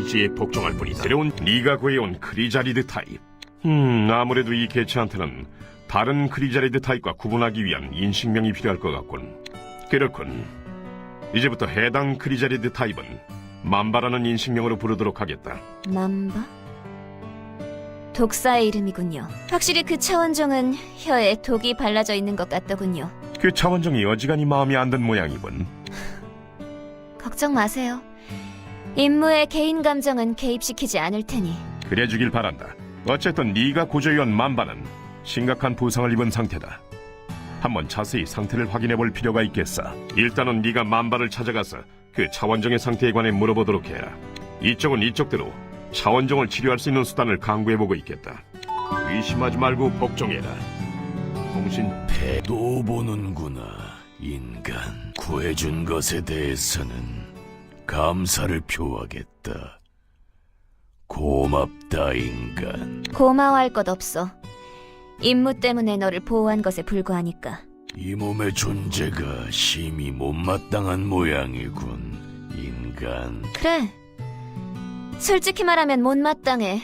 의지에 복종할 뿐이다. 새로운 네가 구해온 크리자리드 타입. 음, 아무래도 이 개체한테는 다른 크리자리드 타입과 구분하기 위한 인식명이 필요할 것 같군. 그렇군. 이제부터 해당 크리자리드 타입은 만바라는 인식명으로 부르도록 하겠다. 맘바? 독사의 이름이군요. 확실히 그 차원종은 혀에 독이 발라져 있는 것 같더군요. 그 차원종이 어지간히 마음에 안 든 모양이군. 걱정 마세요. 임무의 개인 감정은 개입시키지 않을 테니. 그래 주길 바란다. 어쨌든 네가 고조해온 만바는 심각한 부상을 입은 상태다. 한번 자세히 상태를 확인해 볼 필요가 있겠어. 일단은 네가 만바를 찾아가서 그 차원종의 상태에 관해 물어보도록 해라. 이쪽은 이쪽대로 차원종을 치료할 수 있는 수단을 강구해 보고 있겠다. 의심하지 말고 복종해라. 통신 또 보는구나, 인간. 구해준 것에 대해서는 감사를 표하겠다. 고맙다, 인간. 고마워할 것 없어. 임무 때문에 너를 보호한 것에 불과하니까. 이 몸의 존재가 심히 못마땅한 모양이군, 인간. 그래. 솔직히 말하면 못마땅해.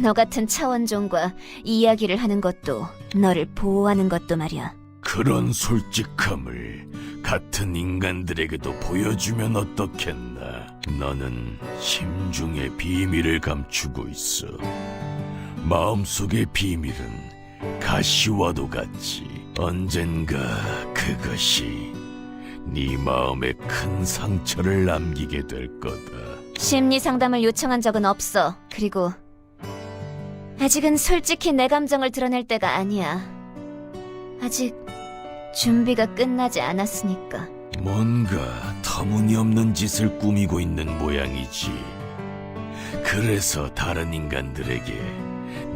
너 같은 차원종과 이야기를 하는 것도 너를 보호하는 것도 말이야. 그런 솔직함을 같은 인간들에게도 보여주면 어떻겠나. 너는 심중의 비밀을 감추고 있어. 마음속의 비밀은 가시와도 같이 언젠가 그것이 네 마음에 큰 상처를 남기게 될 거다. 심리 상담을 요청한 적은 없어. 그리고 아직은 솔직히 내 감정을 드러낼 때가 아니야. 아직 준비가 끝나지 않았으니까. 뭔가 터무니없는 짓을 꾸미고 있는 모양이지. 그래서 다른 인간들에게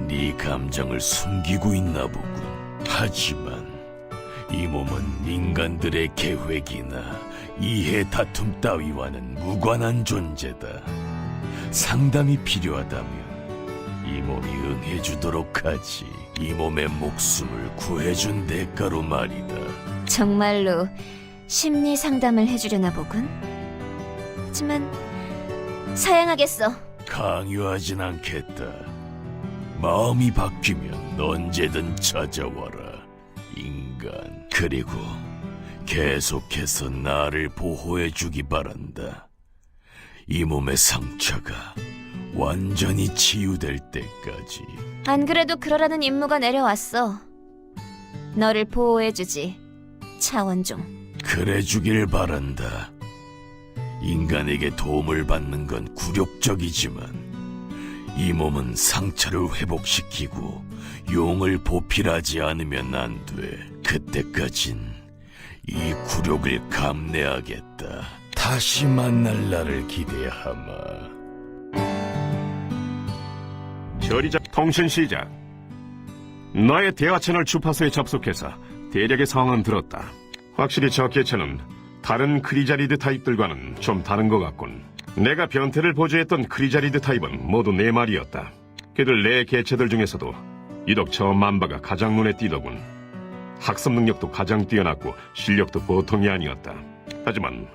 네 감정을 숨기고 있나 보군. 하지만 이 몸은 인간들의 계획이나 이해 다툼 따위와는 무관한 존재다. 상담이 필요하다면 이 몸이 응해주도록 하지. 이 몸의 목숨을 구해준 대가로 말이다. 정말로 심리 상담을 해주려나 보군. 하지만 사양하겠어. 강요하진 않겠다. 마음이 바뀌면 언제든 찾아와라, 인간. 그리고 계속해서 나를 보호해주기 바란다. 이 몸의 상처가 완전히 치유될 때까지. 안 그래도 그러라는 임무가 내려왔어. 너를 보호해주지. 차원종. 그래 주길 바란다. 인간에게 도움을 받는 건 굴욕적이지만 이 몸은 상처를 회복시키고 용을 보필하지 않으면 안 돼. 그때까진 이 굴욕을 감내하겠다. 다시 만날 날을 기대하마. 처리자 통신 시작. 너의 대화 채널 주파수에 접속해서 대략의 상황은 들었다. 확실히 저 개체는 다른 크리자리드 타입들과는 좀 다른 것 같군. 내가 변태를 보조했던 크리자리드 타입은 모두 네 마리였다. 그들 네 개체들 중에서도 유독 저 만바가 가장 눈에 띄더군. 학습 능력도 가장 뛰어났고 실력도 보통이 아니었다. 하지만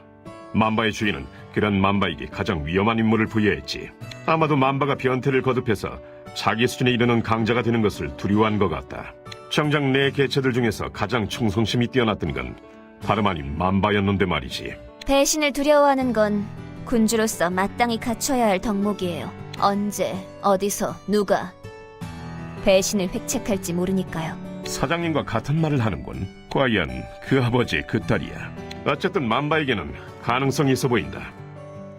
만바의 주인은 그런 만바에게 가장 위험한 임무를 부여했지. 아마도 만바가 변태를 거듭해서 자기 수준에 이르는 강자가 되는 것을 두려워한 것 같다. 정작 내 개체들 중에서 가장 충성심이 뛰어났던 건 다름 아닌 만바였는데 말이지. 배신을 두려워하는 건 군주로서 마땅히 갖춰야 할 덕목이에요. 언제, 어디서, 누가 배신을 획책할지 모르니까요. 사장님과 같은 말을 하는군. 과연 그 아버지 그 딸이야. 어쨌든 만바에게는 가능성이 있어 보인다.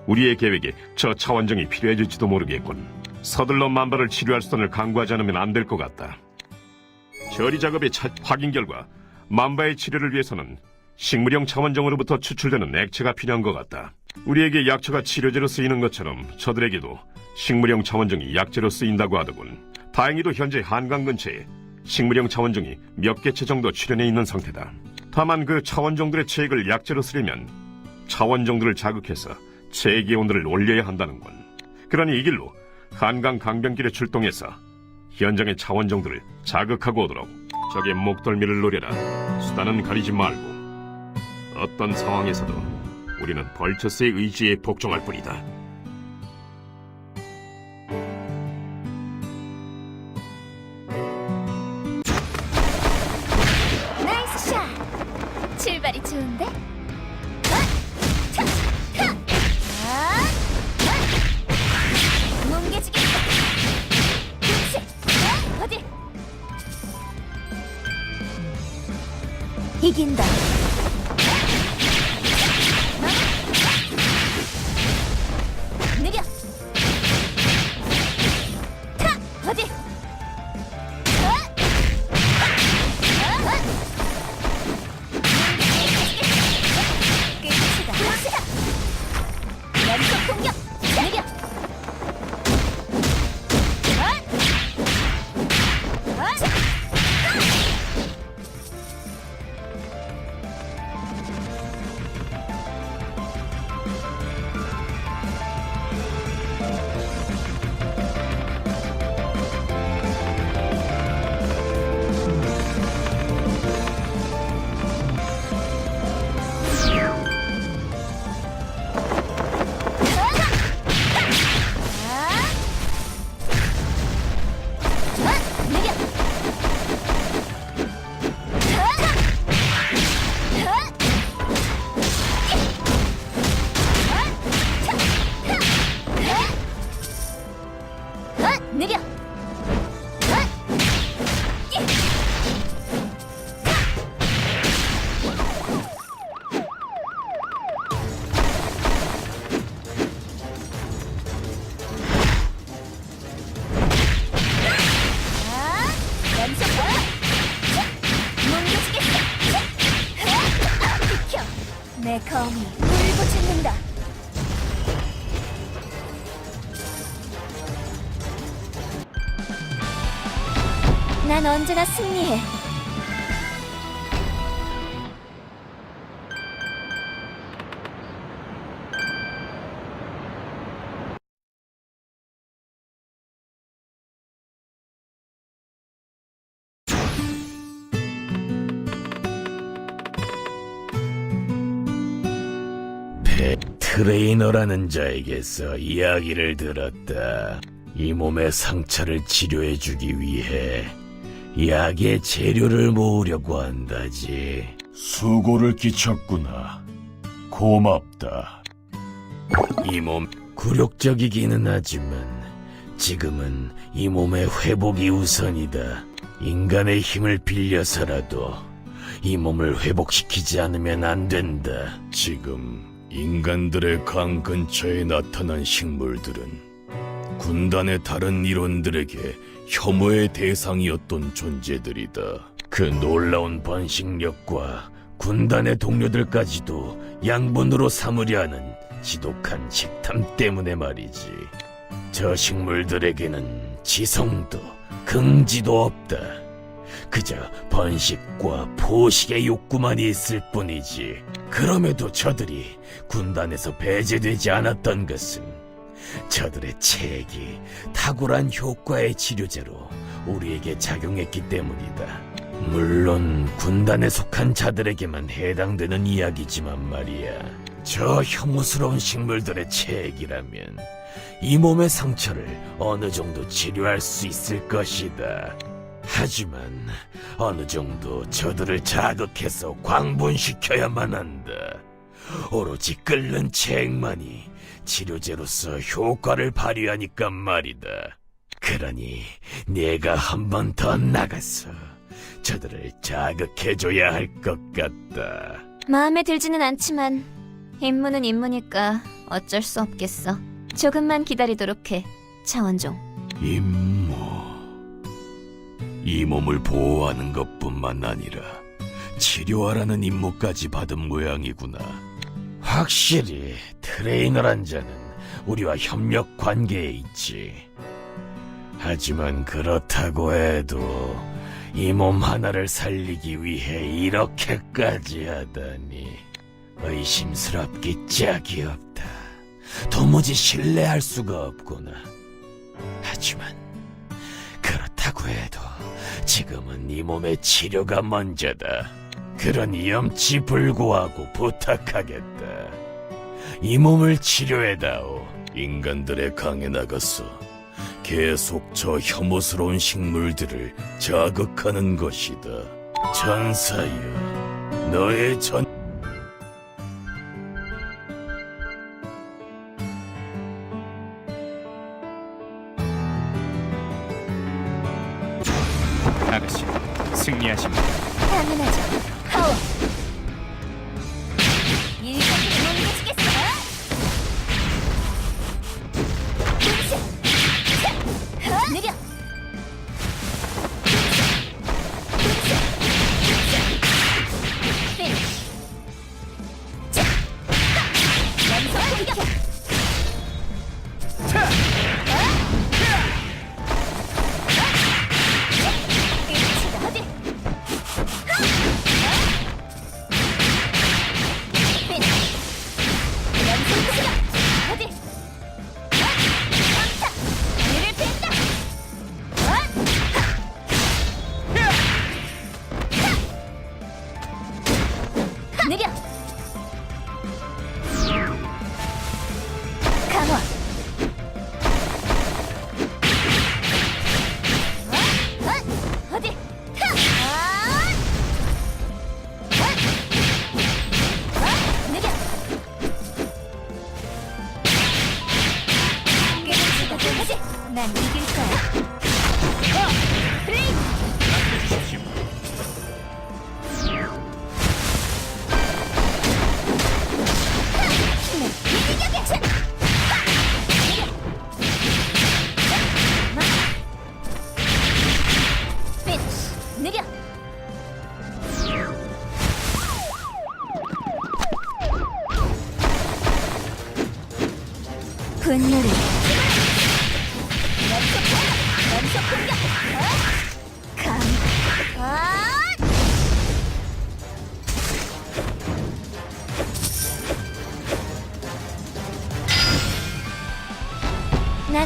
우리의 계획에 저 차원정이 필요해질지도 모르겠군. 서둘러 만바를 치료할 수단을 강구하지 않으면 안 될 것 같다. 처리 작업의 차- 확인 결과 만바의 치료를 위해서는 식물형 차원정으로부터 추출되는 액체가 필요한 것 같다. 우리에게 약초가 치료제로 쓰이는 것처럼 저들에게도 식물형 차원정이 약재로 쓰인다고 하더군. 다행히도 현재 한강 근처에 식물형 차원종이 몇 개체 정도 출현해 있는 상태다. 다만 그 차원종들의 체액을 약재로 쓰려면 차원종들을 자극해서 체액의 온도를 올려야 한다는 건. 그러니 이 길로 한강 강변길에 출동해서 현장의 차원종들을 자극하고 오도록 적의 목덜미를 노려라. 수단은 가리지 말고 어떤 상황에서도 우리는 벌처스의 의지에 복종할 뿐이다. 승리해. 배 트레이너라는 자에게서 이야기를 들었다. 이 몸의 상처를 치료해주기 위해 약의 재료를 모으려고 한다지. 수고를 끼쳤구나. 고맙다. 이 몸 굴욕적이기는 하지만 지금은 이 몸의 회복이 우선이다. 인간의 힘을 빌려서라도 이 몸을 회복시키지 않으면 안 된다. 지금 인간들의 강 근처에 나타난 식물들은 군단의 다른 일원들에게 혐오의 대상이었던 존재들이다. 그 놀라운 번식력과 군단의 동료들까지도 양분으로 삼으려 하는 지독한 식탐 때문에 말이지. 저 식물들에게는 지성도 긍지도 없다. 그저 번식과 포식의 욕구만 있을 뿐이지. 그럼에도 저들이 군단에서 배제되지 않았던 것은 저들의 체액이 탁월한 효과의 치료제로 우리에게 작용했기 때문이다. 물론 군단에 속한 자들에게만 해당되는 이야기지만 말이야. 저 혐오스러운 식물들의 체액이라면 이 몸의 상처를 어느 정도 치료할 수 있을 것이다. 하지만 어느 정도 저들을 자극해서 광분시켜야만 한다. 오로지 끓는 체액만이 치료제로서 효과를 발휘하니까 말이다. 그러니 내가 한 번 더 나가서 저들을 자극해줘야 할 것 같다. 마음에 들지는 않지만 임무는 임무니까 어쩔 수 없겠어. 조금만 기다리도록 해. 차원종. 임무. 이 몸을 보호하는 것뿐만 아니라 치료하라는 임무까지 받은 모양이구나. 확실히 트레이너란 자는 우리와 협력 관계에 있지. 하지만 그렇다고 해도 이 몸 하나를 살리기 위해 이렇게까지 하다니 의심스럽기 짝이 없다. 도무지 신뢰할 수가 없구나. 하지만 그렇다고 해도 지금은 이 몸의 치료가 먼저다. 그러니 염치불고하고 부탁하겠다. 이 몸을 치료해다오. 인간들의 강에 나가서 계속 저 혐오스러운 식물들을 자극하는 것이다. 전사여, 너의 전 난 이길 거야.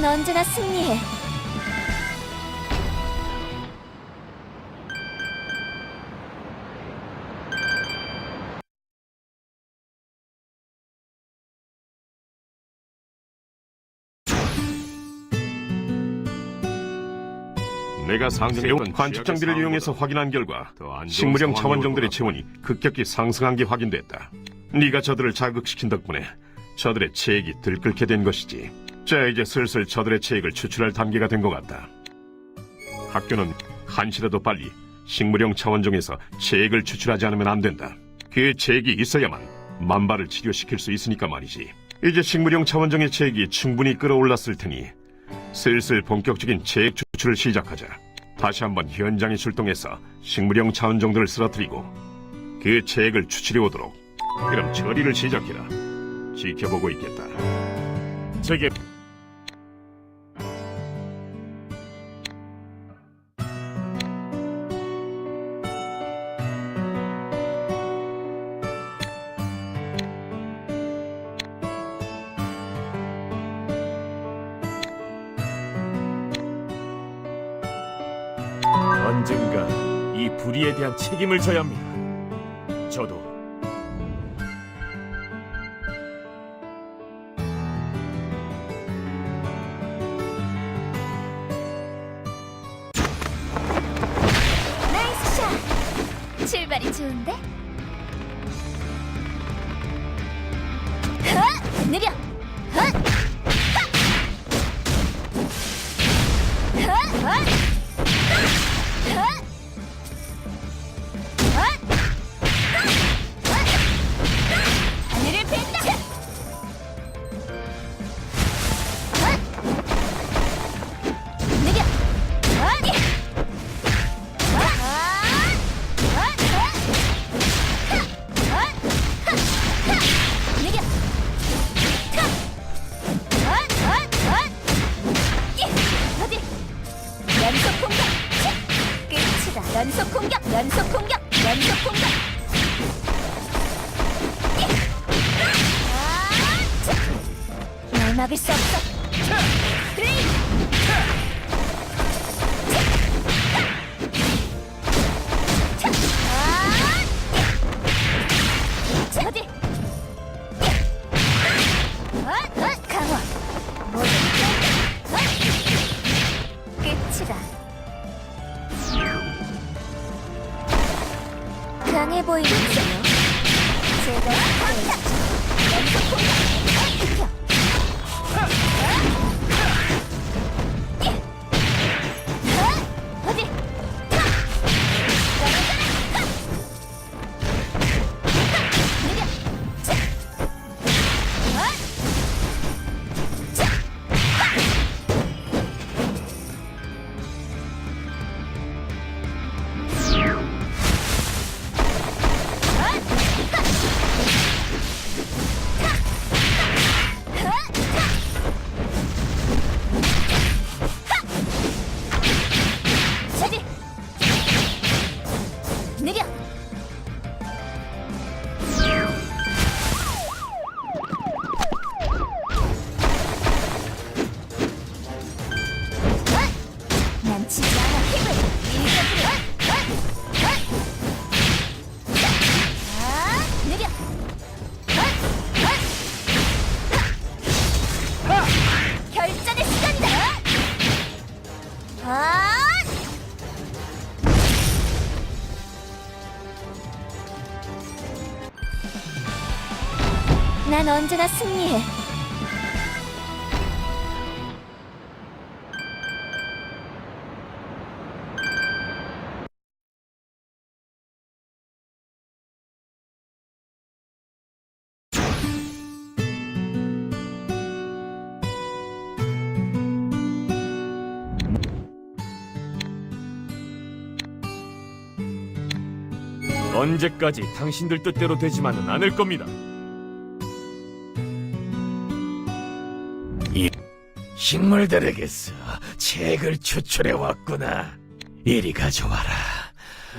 난 언제나 승리해. 내가 상승해온 관측 장비를 이용해서 확인한 결과 식물형 차원종들의 체온이 급격히 상승한 게 확인됐다. 네가 저들을 자극시킨 덕분에 저들의 체액이 들끓게 된 것이지. 자, 이제 슬슬 저들의 체액을 추출할 단계가 된 것 같다. 학교는 한시라도 빨리 식물형 차원종에서 체액을 추출하지 않으면 안 된다. 그 체액이 있어야만 만발을 치료시킬 수 있으니까 말이지. 이제 식물형 차원종의 체액이 충분히 끌어올랐을 테니 슬슬 본격적인 체액 추출을 시작하자. 다시 한번 현장에 출동해서 식물형 차원종들을 쓰러뜨리고 그 체액을 추출해 오도록. 그럼 처리를 시작해라. 지켜보고 있겠다. 저게 대한 책임을 져야 합니다. 저도 나이스 샷! 출발이 좋은데? 허! 느려! 언제나 승리해. 언제까지 당신들 뜻대로 되지만은 않을 겁니다. 식물들에게서 책을 추출해 왔구나. 이리 가져와라.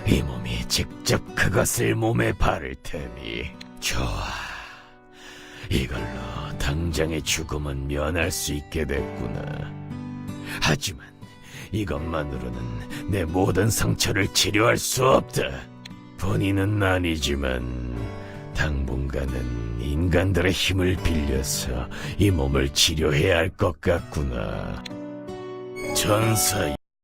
이 몸이 직접 그것을 몸에 바를 테니 좋아. 이걸로 당장의 죽음은 면할 수 있게 됐구나. 하지만 이것만으로는 내 모든 상처를 치료할 수 없다. 본인은 아니지만 당분간은 인간들의 힘을 빌려서 이 몸을 치료해야 할 것 같구나. 전사